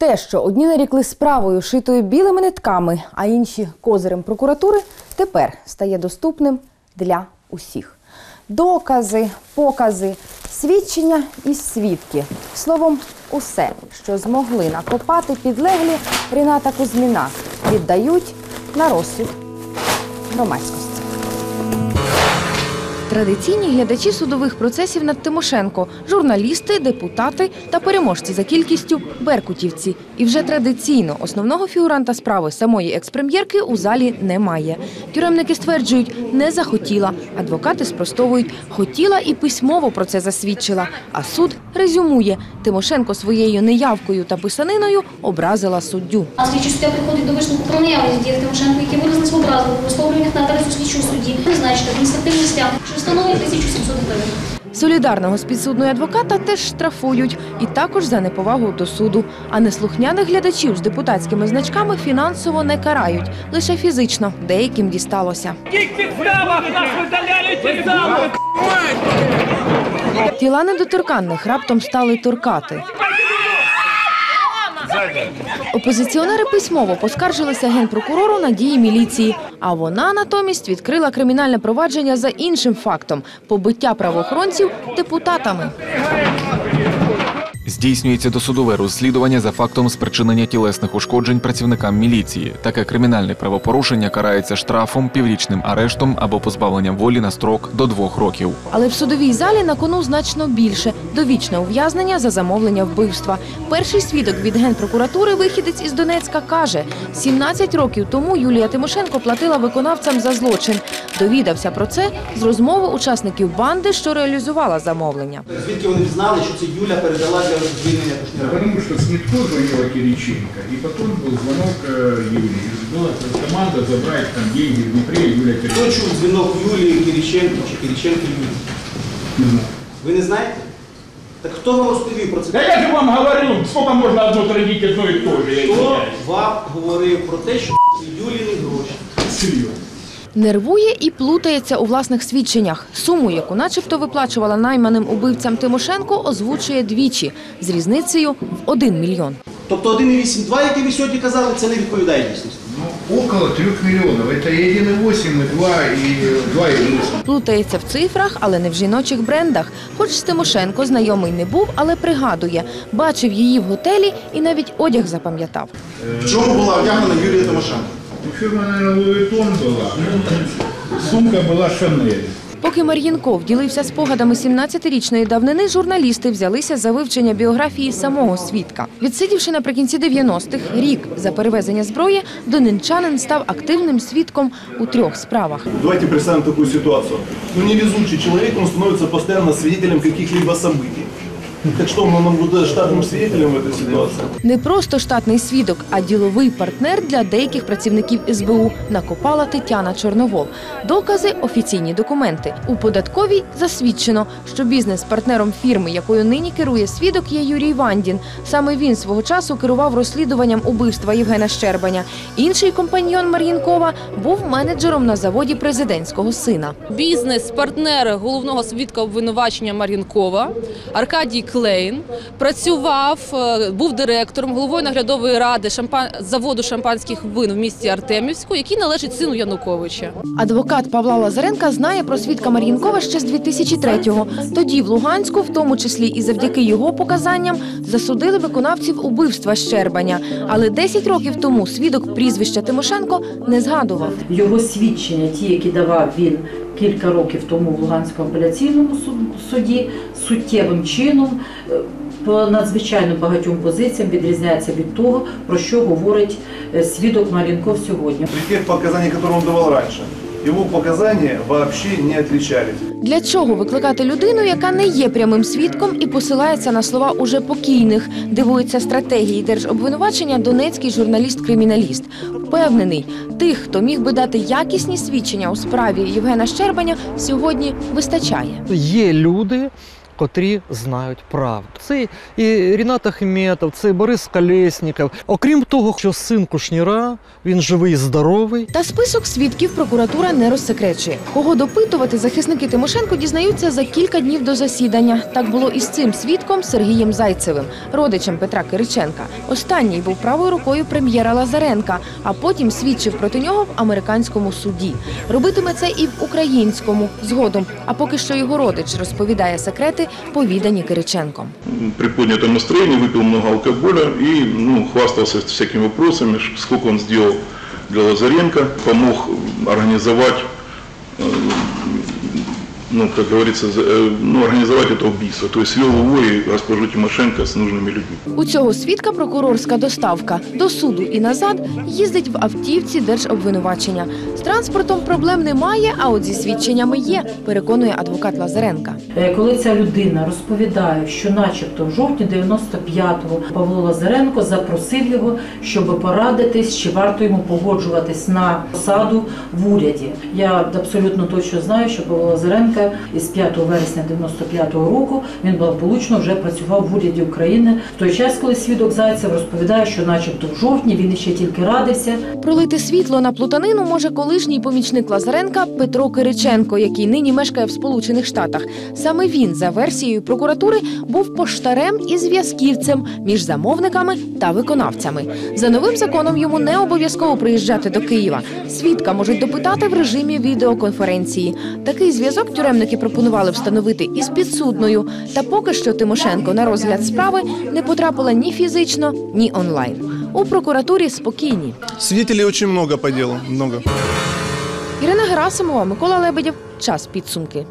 Те, що одні нарікли справою шитою білими нитками, а інші козирем прокуратури, тепер стає доступним для усіх. Докази, покази, свідчення і свідки. Словом, усе, що змогли накопати підлеглі Ріната Кузьміна, віддають на розсуд громадськості. Традиційні глядачі судових процесів над Тимошенко, журналісти, депутати та переможці за кількістю беркутівці. І вже традиційно основного фігуранта справи самої експрем'єрки у залі немає. Тюремники стверджують, не захотіла. Адвокати спростовують, хотіла і письмово про це засвідчила. А суд резюмує, Тимошенко своєю неявкою та писаниною образила суддю. А слідчий суддя приходить до висновку про наявність діях Тимошенко, які виразились в образливих висловлюваннях на адресу слідчого судді, призначити адміністративний стяг, що встановлює 1700 гривень. Солідарного з підсудною адвоката теж штрафують і також за неповагу до суду. А неслухняних глядачів з депутатськими значками фінансово не карають, лише фізично деяким дісталося. яких підставах нас видаляють із залу? Тіла недоторканних раптом стали торкати. Опозиціонери письмово поскаржилися генпрокурору на дії міліції, а вона натомість відкрила кримінальне провадження за іншим фактом побиття правоохоронців депутатами. Здійснюється досудове розслідування за фактом спричинення тілесних ушкоджень працівникам міліції. Таке кримінальне правопорушення карається штрафом, піврічним арештом або позбавленням волі на строк до двох років. Але в судовій залі на кону значно більше довічне ув'язнення за замовлення вбивства. Перший свідок від генпрокуратури, вихідець із Донецька, каже: 17 років тому Юлія Тимошенко платила виконавцям за злочин. Довідався про це з розмови учасників банди, що реалізувала замовлення. Звідки вони знали, що це Юля передала для звільнення Кушніра? Потому что Снитко звонила Кириченко, и потом был звонок э, Юлии. Была команда забрать там деньги в Днепре, и Юля Хто Кириченко. чув дзвінок Юлії Кириченко чи Кириченко Юлії? Не знаю. Ви не знаєте? Так хто вам розповів про Да це? я же вам говорил, сколько можно одно традить одно и то же, я Хто извиняюсь. вам говорив про те, що Юліні гроші? Серьезно. Нервує і плутається у власних свідченнях. Суму, яку начебто виплачувала найманим убивцям Тимошенко, озвучує двічі з різницею в 1 мільйон. Тобто 1,82, який ви сьогодні казали, це не відповідає дійсності. Ну, около трех миллионов. Это и 1,8, и 2, и 2,8. Плутається в цифрах, але не в жіночих брендах. Хоч з Тимошенко знайомий не був, але пригадує, бачив її в готелі і навіть одяг запам'ятав. В чому була одягнена Юлія Тимошенко? Ну, фирма, наверное, Луи Vuitton была. Сумка была Шанель. Поки Мар'їнков ділився спогадами 17-річної давнини, журналісти взялися за вивчення біографії самого свідка. Відсидівши наприкінці 90-х рік за перевезення зброї, донинчанин став активним свідком у трьох справах. Давайте представим такую ситуацию. Ну, невезучий человек, он становится постоянно свидетелем каких-либо событий. Так что он нам будет штатным свидетелем в этой ситуации? Не просто штатний свідок, а діловий партнер для деяких працівників СБУ накопала Тетяна Чорновол. Докази офіційні документи. У податковій засвідчено, що бізнес-партнером фірми, якою нині керує свідок, є Юрій Вандін. Саме він свого часу керував розслідуванням убивства Євгена Щербаня. Інший компаньйон Мар'їнкова був менеджером на заводі президентського сина. Бізнес-партнер головного свідка обвинувачення Мар'їнкова Аркадій Клейн працював, е, був директором головою наглядової ради шампан... заводу шампанських вин в місті Артемівську, який належить сину Януковича. Адвокат Павла Лазаренка знає про свідка Мар'їнкова ще з 2003-го. Тоді в Луганську, в тому числі і завдяки його показанням, засудили виконавців убивства Щербаня. Але 10 років тому свідок прізвища Тимошенко не згадував. Його свідчення, ті, які давав він кілька років тому в Луганському апеляційному суд- суді, суттєвим чином е, по надзвичайно багатьом позиціям відрізняється від того, про що говорить е, свідок Марінков сьогодні. При тех показаниях, которые он давал раньше, его показання взагалі не отличались. Для чого викликати людину, яка не є прямим свідком і посилається на слова уже покійних, дивується стратегії держобвинувачення донецький журналіст-криміналіст. Впевнений, тих, хто міг би дати якісні свідчення у справі Євгена Щербаня, сьогодні вистачає. Є люди, котрі знають правду. Це і Рінат Ахметов, це Борис Колєсніков. Окрім того, що син Кушніра, він живий і здоровий. Та список свідків прокуратура не розсекречує. Кого допитувати захисники Тимошенко дізнаються за кілька днів до засідання. Так було і з цим свідком Сергієм Зайцевим, родичем Петра Кириченка. Останній був правою рукою прем'єра Лазаренка, а потім свідчив проти нього в американському суді. Робитиме це і в українському згодом. А поки що його родич розповідає секрети, повідані Кириченком. при піднятому настроєнні випив много алкоголя і ну, хвастався всякими питаннями, скільки он сделал для Лазаренко, помог организовать, э, ну, как говорится, за- э, ну, организовать это убийство. То есть свел его и госпожу Тимошенко с нужными людьми. У цього свідка прокурорська доставка до суду і назад їздить в автівці держобвинувачення. З транспортом проблем немає, а от зі свідченнями є, переконує адвокат Лазаренка. Е, Коли ця людина розповідає, що начебто в жовтні 95-го Павло Лазаренко запросив його, щоб порадитись, чи варто йому погоджуватись на посаду в уряді. Я абсолютно точно знаю, що Павло Лазаренко із 5 вересня 95-го року він благополучно вже працював в уряді України. В той час, коли свідок Зайцев розповідає, що начебто в жовтні він ще тільки радився, Пролити світло на плутанину може колишній помічник Лазаренка Петро Кириченко, який нині мешкає в Сполучених Штатах. Саме він, за версією прокуратури, був поштарем і зв'язківцем між замовниками та виконавцями. За новим законом йому не обов'язково приїжджати до Києва. Свідка можуть допитати в режимі відеоконференції. Такий зв'язок тюремники пропонували встановити із підсудною. Та поки що Тимошенко на розгляд справи не потрапила ні фізично, ні онлайн. У прокуратурі спокійні. Свидетелей дуже много по ділу. много. Ірина Герасимова, Микола Лебедєв. Час підсумки.